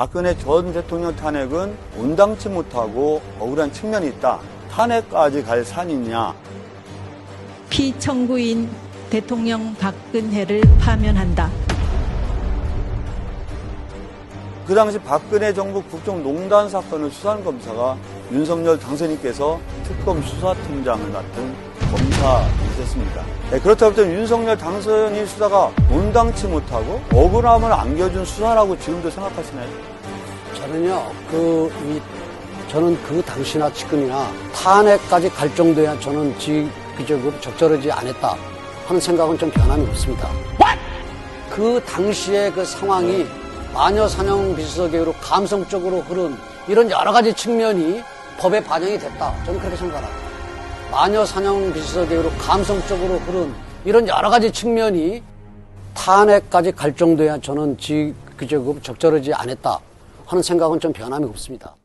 박근혜 전 대통령 탄핵은 온당치 못하고 억울한 측면이 있다. 탄핵까지 갈 산이냐? 피청구인 대통령 박근혜를 파면한다. 그 당시 박근혜 정부 국정농단 사건을 수사한 검사가 윤석열 당선인께서 특검 수사팀장을 맡은 검사이셨습니다. 네, 그렇다고 면 윤석열 당선인 수사가 온당치 못하고 억울함을 안겨준 수사라고 지금도 생각하시나요? 저는요, 그, 이, 저는 그 당시나 지금이나 탄핵까지 갈 정도야 저는 지그적으로 적절하지 않았다 하는 생각은 좀 변함이 없습니다. 그 당시의 그 상황이 마녀 사냥 비서계로 감성적으로 흐른 이런 여러 가지 측면이 법에 반영이 됐다. 저는 그렇게 생각합니다. 마녀 사냥 비서 계로 감성적으로 흐른 이런 여러 가지 측면이 탄핵까지 갈 정도야 저는 지그적으로 적절하지 않았다 하는 생각은 좀 변함이 없습니다.